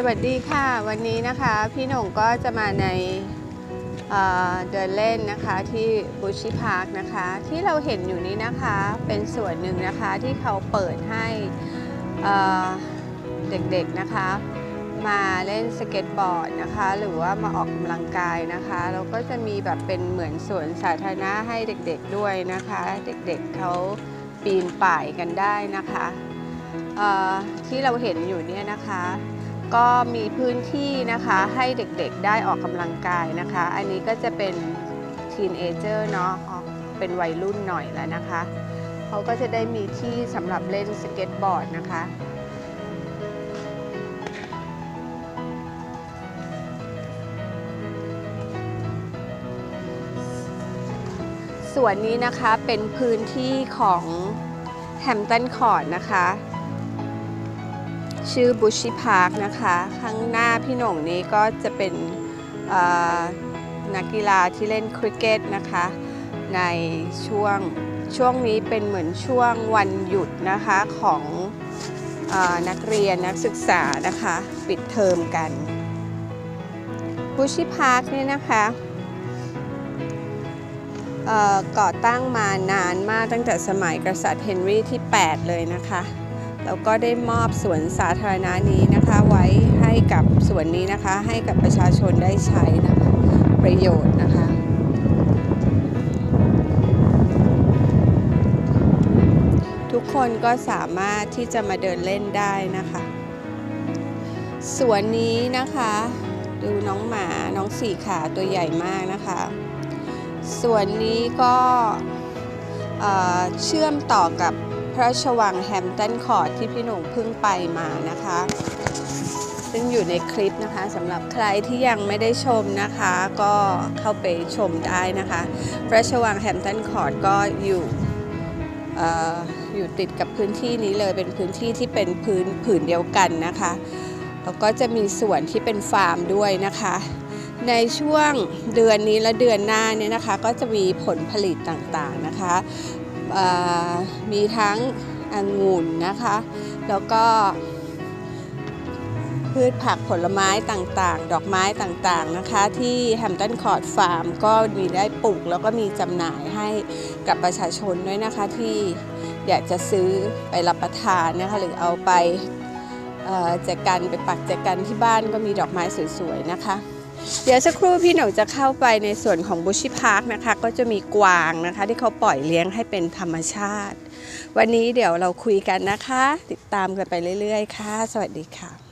สวัสดีค่ะ วันนี้นะคะพี่หน่งก็จะมาในเอ่อเดินเล่นนะคะที่บูชิพาร์คนะคะที่เราเห็นอยู่นี้นะคะเป็นส่วนหนึ่งนะคะที่เขาเปิดให้เเด็กๆนะคะ มาเล่นสเก็ตบอร์ดนะคะ หรือว่ามาออกกำลังกายนะคะแล้วก็จะมีแบบเป็นเหมือนสวนสาธารณะให้เด็กๆด้วยนะคะ เด็กๆเขาปีนป่ายกันได้นะคะที่เราเห็นอยู่เนี่ยนะคะ ก็มีพื้นที่นะคะให้เด็กๆได้ออกกำลังกายนะคะ อันนี้ก็จะเป็นทีนเอเจอร์เนาะเป็นวัยรุ่นหน่อยแล้วนะคะเขาก็จะได้มีที่สำหรับเล่นสเก็ตบอร์ดนะคะส่วนนี้นะคะเป็นพื้นที่ของแฮมตันคอร์ดนะคะ ชื่อบุชิพาร์คนะคะ ข้างหน้าพี่หน่งนี้ก็จะเป็นนักกีฬาที่เล่นคริกเก็ตนะคะ ในช่วงช่วงนี้เป็นเหมือนช่วงวันหยุดนะคะของอนักเรียนนักศึกษานะคะ ปิดเทอมกันบุชิพาร์คเนี่ยนะคะก่อตั้งมานานมากตั้งแต่สมัยกษัตริย์เฮนรี่ที่ 8 เลยนะคะ แล้วก็ได้มอบสวนสาธารณะนี้นะคะ ไว้ให้กับสวนนี้นะคะ ให้กับประชาชนได้ใช้นะคะ ประโยชน์นะคะ ทุกคนก็สามารถที่จะมาเดินเล่นได้นะคะ สวนนี้นะคะ ดูน้องหมาน้องสี่ขาตัวใหญ่มากนะคะสวนนี้ก็เชื่อมต่อกับ ระราชวังแฮมตันคอร์ทที่พี่หนุ่มเพิ่งไปมานะคะ ซึ่งอยู่ในคลิปนะคะสำหรับใครที่ยังไม่ได้ชมนะคะ ก็เข้าไปชมได้นะคะพระราชวังแฮมตันคอร์ทก็อยู่อออยู่ติดกับพื้นที่นี้เลยเป็นพื้นที่ที่เป็นพื้นผืนเดียวกันนะคะแล้วก็จะมีส่วนที่เป็นฟาร์มด้วยนะคะ ในช่วงเดือนนี้และเดือนหน้าเนี่ยนะคะ ก็จะมีผลผลิตต่างๆนะคะ มีทั้งองุ่นนะคะ แล้วก็พืชผักผลไม้ต่างๆ ดอกไม้ต่างๆนะคะ ที่แฮมตันคอร์ดฟาร์มก็มีได้ปลูกแล้วก็มีจำหน่ายให้กับประชาชนด้วยนะคะที่อยากจะซื้อไปรับประทานนะคะหรือเอาไปแจกกันไปปักแจกกันที่บ้านก็มีดอกไม้สวยๆนะคะ เดี๋ยวสักครู่พี่หนงจะเข้าไปในส่วนของบุชิพาร์คนะคะ ก็จะมีกวางนะคะ ที่เขาปล่อยเลี้ยงให้เป็นธรรมชาติ วันนี้เดี๋ยวเราคุยกันนะคะ ติดตามกันไปเรื่อยๆ ค่ะ สวัสดีค่ะ